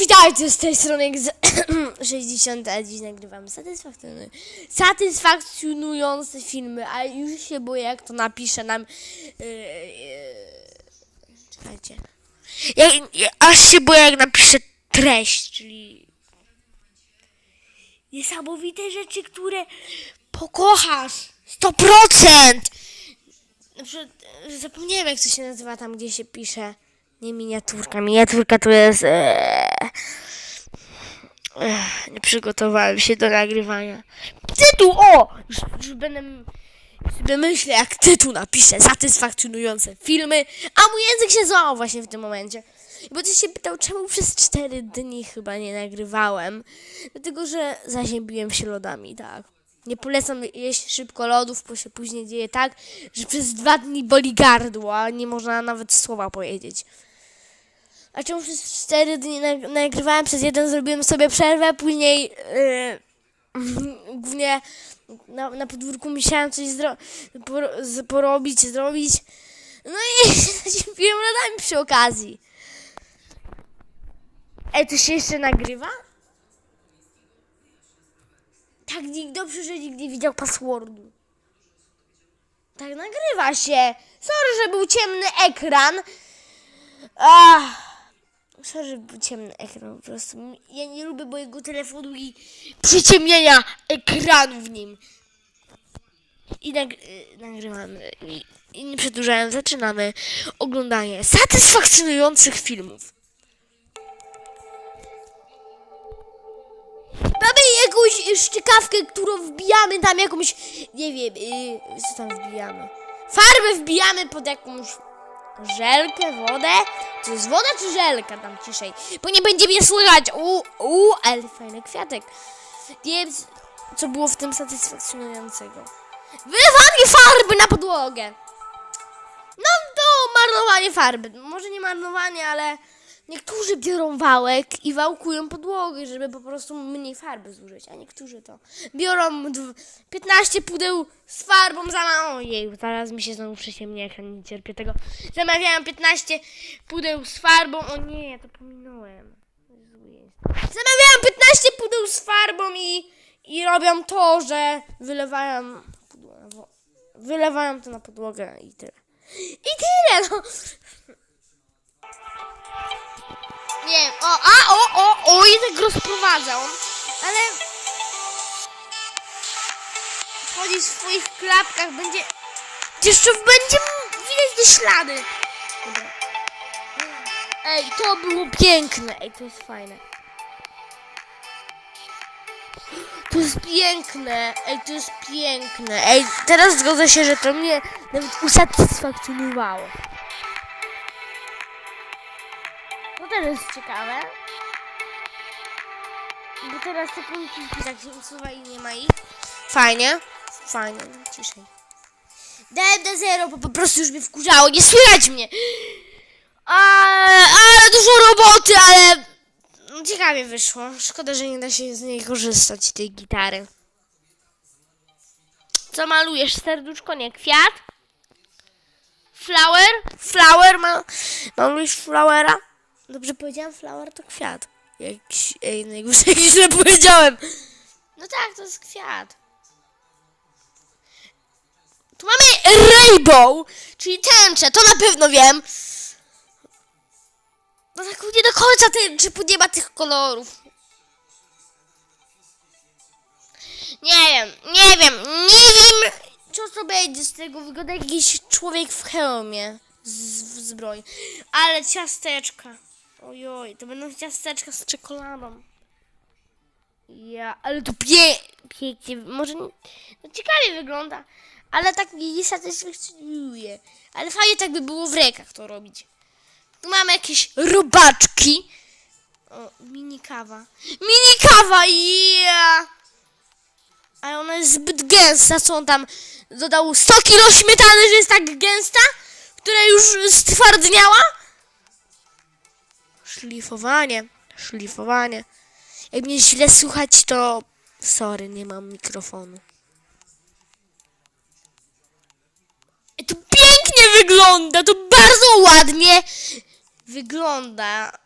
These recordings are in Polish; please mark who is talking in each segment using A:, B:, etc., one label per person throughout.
A: witajcie z tej strony z 60, a dziś nagrywamy satysfakcjonujące, satysfakcjonujące filmy, a już się boję jak to napisze nam... Yy, yy, czekajcie. Ja, ja, aż się boję jak napiszę treść, czyli... Niesamowite rzeczy, które pokochasz 100%! Na przykład, e, zapomniałem jak to się nazywa tam, gdzie się pisze. Nie miniaturka. Miniaturka to jest. Eee, Nie przygotowałem się do nagrywania. Tytuł! O! Już, już będę sobie myślę, jak tytuł napiszę. Satysfakcjonujące filmy. A mój język się złamał właśnie w tym momencie. Bo ty się pytał, czemu przez 4 dni chyba nie nagrywałem. Dlatego, że zaziębiłem się lodami, tak. Nie polecam jeść szybko lodów, bo się później dzieje tak, że przez dwa dni boli gardło, a nie można nawet słowa powiedzieć. A czemu przez 4 dni nag- nagrywałem, przez jeden zrobiłem sobie przerwę, później yy, głównie na, na podwórku musiałem coś zro- porobić, zrobić. No i zaziębiłem lodami przy okazji. Ej, to się jeszcze nagrywa? Tak, nikt dobrze, że nikt nie widział passwordu. Tak, nagrywa się. Sorry, że był ciemny ekran. Ach. Sorry, był ciemny ekran po prostu. Ja nie lubię mojego telefonu i przyciemnienia ekranu w nim. I nag nagrywamy. I, I nie przedłużając, zaczynamy oglądanie satysfakcjonujących filmów. Mamy jakąś szczykawkę, którą wbijamy tam jakąś, nie wiem, yy, co tam wbijamy? Farbę wbijamy pod jakąś żelkę, wodę. To jest woda czy żelka tam ciszej? Bo nie będzie mnie słychać. U, u, ale fajny kwiatek. Nie wiem, co było w tym satysfakcjonującego. Wylewanie farby na podłogę. No to marnowanie farby. Może nie marnowanie, ale niektórzy biorą wałek i wałkują podłogę, żeby po prostu mniej farby zużyć, a niektórzy to biorą dw- 15 pudeł z farbą za mało. Ojej, zaraz mi się znowu przyciemnie ekran, nie cierpię tego. Zamawiałam 15 pudeł z farbą. O nie, ja to pominąłem. Zamawiałam 15 pudeł z farbą i, i robią to, że wylewają wylewają to na podłogę i tyle. I tyle, no. Nie o, a, o, o, o, tak rozprowadzał, ale chodzi w swoich klapkach, będzie, jeszcze będzie widać te ślady. Ej, to było piękne, ej, to jest fajne. To jest piękne, ej, to jest piękne, ej, teraz zgodzę się, że to mnie nawet usatysfakcjonowało. Też jest ciekawe. Bo teraz te punkty tak się usuwa i nie ma ich. Fajnie. Fajnie, ciszej. Dałem do zero, bo po prostu już mnie wkurzało. Nie słychać mnie. Ale, ale dużo roboty, ale ciekawie wyszło. Szkoda, że nie da się z niej korzystać, tej gitary. Co malujesz? Serduszko, nie kwiat? Flower? Flower? Ma, malujesz flowera? Dobrze powiedziałam, flower to kwiat. Jakiś, ej, najgorsze źle powiedziałem. No tak, to jest kwiat. Tu mamy rainbow, czyli tęczę, to na pewno wiem. No tak nie do końca tęczy, bo nie ma tych kolorów. Nie wiem, nie wiem, nie wiem, co to będzie z tego. Wygląda jakiś człowiek w hełmie z, w zbroi. Ale ciasteczka. Ojoj, to będą ciasteczka z czekoladą. Ja, ale to pie, pięknie, może nie- no ciekawie wygląda, ale tak mnie nie satysfakcjonuje. Ale fajnie tak by było w rękach to robić. Tu mamy jakieś robaczki. O, mini kawa. Mini kawa, ja! Ale ona jest zbyt gęsta, co on tam dodał 100 kilo śmietany, że jest tak gęsta, która już stwardniała? Szlifowanie, szlifowanie. Jak mnie źle słuchać, to sorry, nie mam mikrofonu. E, To pięknie wygląda, to bardzo ładnie wygląda.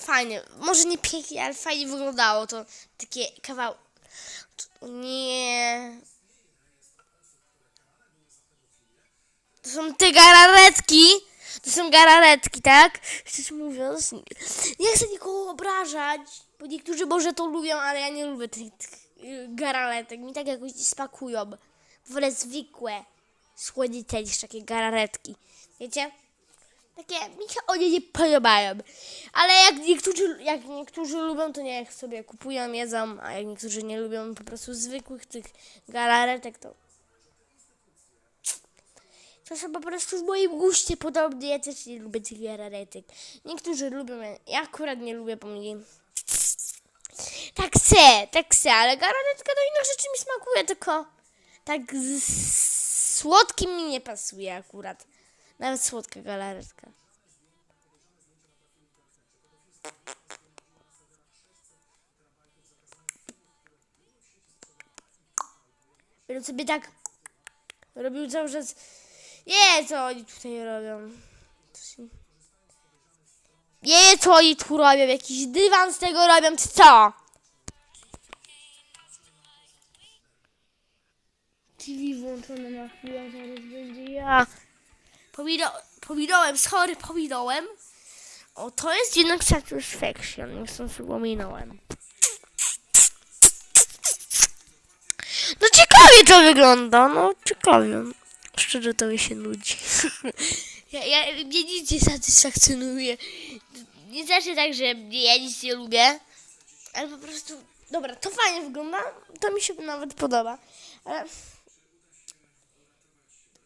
A: fajnie. Może nie pięknie, ale fajnie wyglądało to. Takie kawał. Nie. To są te gararetki. To są gararetki, tak? Szczerze mówiąc, nie- nie chcę nikogo obrażać, bo niektórzy może to lubią, ale ja nie lubię tych, y, gararetek. Mi tak jakoś smakują. Wolę zwykłe słodzice niż takie gararetki. Wiecie? Takie, mi się one nie podobają. Ale jak niektórzy, jak niektórzy lubią, to niech sobie kupują, jedzą, a jak niektórzy nie lubią po prostu zwykłych tych galaretek, to to są po prostu w moim guście podobnie. Ja też nie lubię tych galaretek. Niektórzy lubią, ja akurat nie lubię, bo mi tak chcę, tak chcę, ale galaretka do innych rzeczy mi smakuje, tylko tak z słodkim mi nie pasuje akurat. Nawet słodka galaretka. Będę sobie tak robił cały czas. Nie, co oni tutaj robią. Nie, co oni tu robią. Jakiś dywan z tego robią, czy co? TV włączone na chwilę, zaraz będzie ja. Pomido pominąłem, sorry, pominąłem. O, to jest jednak Satisfaction, sam sobie pominąłem. No ciekawie to wygląda, no ciekawie. Szczerze to mi się nudzi. ja, ja, mnie nic nie satysfakcjonuje. Nie znaczy tak, że ja nic nie lubię, ale po prostu, dobra, to fajnie wygląda, to mi się nawet podoba, ale...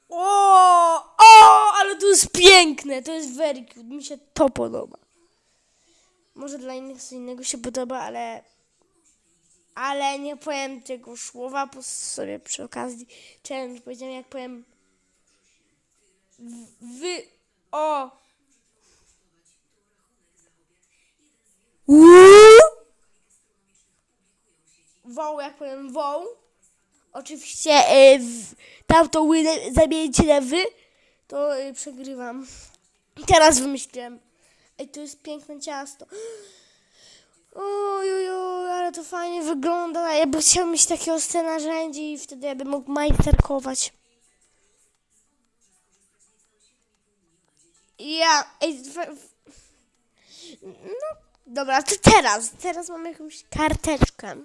A: O, o, ale to jest piękne, to jest very cute, mi się to podoba. Może dla innych co innego się podoba, ale ale nie powiem tego słowa, bo sobie przy okazji challenge powiedziałem, jak powiem w- o. Woł, jak powiem woł. Oczywiście y, w, tamtą łynę zamienicie na wy to y, przegrywam. Teraz wymyśliłem. Ej, to jest piękne ciasto. Oj, oj, oj, ale to fajnie wygląda. Ja bym chciał mieć takie ostre narzędzie i wtedy ja bym mógł majsterkować. Ja, ej, w, w, no, dobra, to teraz, teraz mam jakąś karteczkę,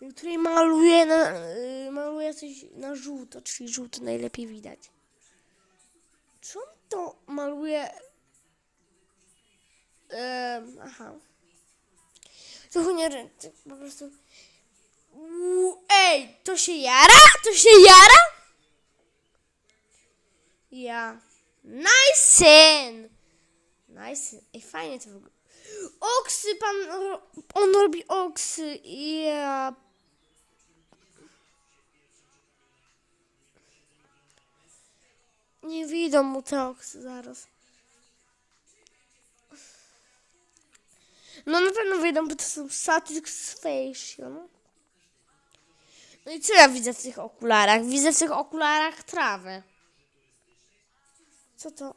A: na której maluję, na, y, maluję coś na żółto, czyli żółto najlepiej widać. Czy on to maluje? Em, aha. To nie ręce, po prostu. Ej, to się jara? To się jara? Ja. Nice! Nice. Ej, fajnie to wygląda. Oksy, pan. On robi oksy. Ja. Nie widzą mu te oksy zaraz. No na pewno wyjdą, bo to są satisfaction. No i co ja widzę w tych okularach? Widzę w tych okularach trawę. Co to?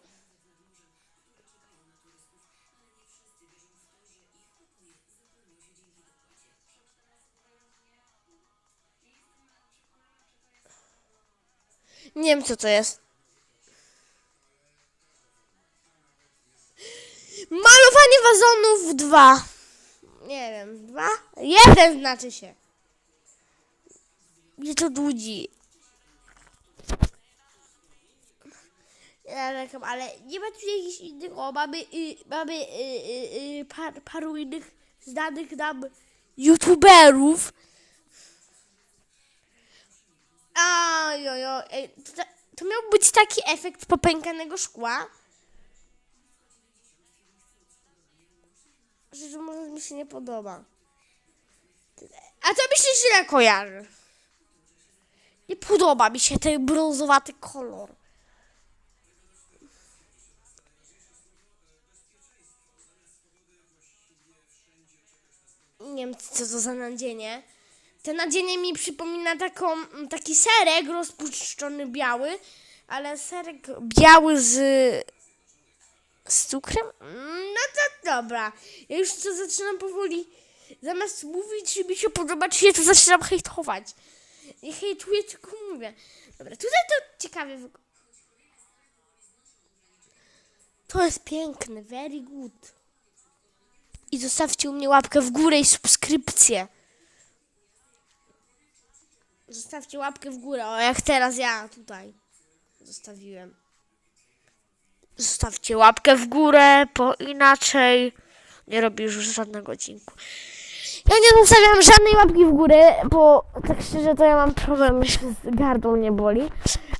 A: Nie wiem co to jest. Malowanie wazonów dwa. Nie wiem, dwa? Jeden znaczy się. Mnie to nudzi. Ale nie ma tu jakichś innych, o, mamy, y, mamy y, y, y, par, paru innych znanych nam youtuberów. Ajojo, ej, to, to miał być taki efekt popękanego szkła. Szczerze mówiąc, mi się nie podoba. A to mi się źle kojarzy. Nie podoba mi się ten brązowaty kolor. Nie wiem, co to za nadzienie. To nadzienie mi przypomina taką, taki serek rozpuszczony biały, ale serek biały z Z cukrem? Mm, No to dobra. Ja już to zaczynam powoli. Zamiast mówić, że mi się podoba, czy się to zaczynam hejtować. Nie hejtuję, tylko mówię. Dobra, tutaj to ciekawie wygląda. To jest piękne, very good. I zostawcie u mnie łapkę w górę i subskrypcję. Zostawcie łapkę w górę, o jak teraz ja tutaj zostawiłem. Zostawcie łapkę w górę, bo inaczej nie robię już żadnego odcinku. Ja nie zostawiam żadnej łapki w górę, bo tak szczerze to ja mam problem, że gardło mnie boli.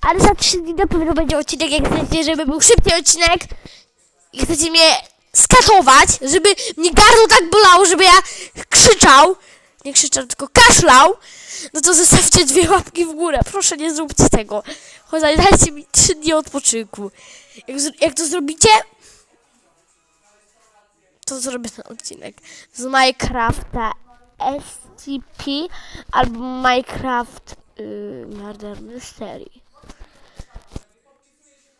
A: Ale za 3 dni na pewno będzie odcinek, jak chcecie, żeby był szybki odcinek i chcecie mnie skatować, żeby mnie gardło tak bolało, żeby ja krzyczał, nie krzyczał, tylko kaszlał, no to zostawcie dwie łapki w górę. Proszę, nie zróbcie tego. Chociaż dajcie mi 3 dni odpoczynku. Jak, jak to zrobicie, to zrobię ten odcinek z Minecrafta SCP albo Minecraft yy, Murder Mystery.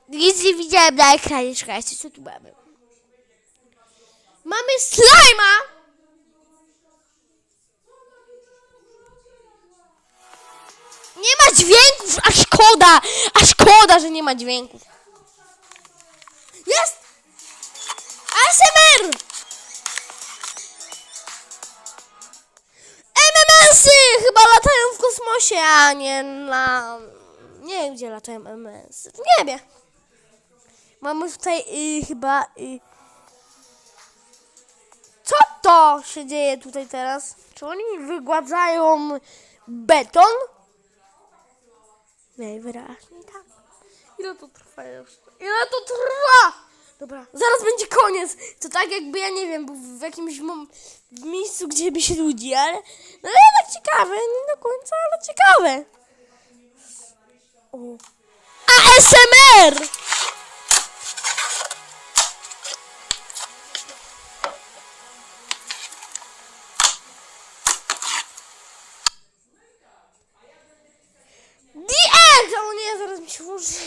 A: Nic nie widziałem na ekranie, czekajcie, co tu mamy? Mamy slajma! Nie ma dźwięków, a szkoda! A szkoda, że nie ma dźwięków. Jest! ASMR! MMS-y chyba latają w kosmosie, a nie na... Nie wiem, gdzie latają MMS-y. W niebie. Mamy tutaj y, chyba... Y... To się dzieje tutaj teraz? Czy oni wygładzają beton? Najwyraźniej tak. Ile to trwa jeszcze? Ile to trwa? Dobra, zaraz będzie koniec. To tak jakby, ja nie wiem, był w jakimś w miejscu, gdzie by się ludzi, ale no jednak ciekawe, nie do końca, ale ciekawe. O. ASMR!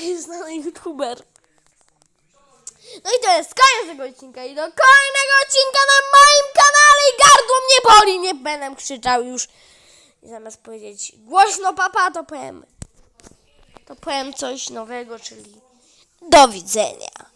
A: Jest znany youtuber. No i to jest koniec tego odcinka i do kolejnego odcinka na moim kanale i gardło mnie boli, nie będę krzyczał już. I zamiast powiedzieć głośno papa, to powiem, to powiem coś nowego, czyli do widzenia.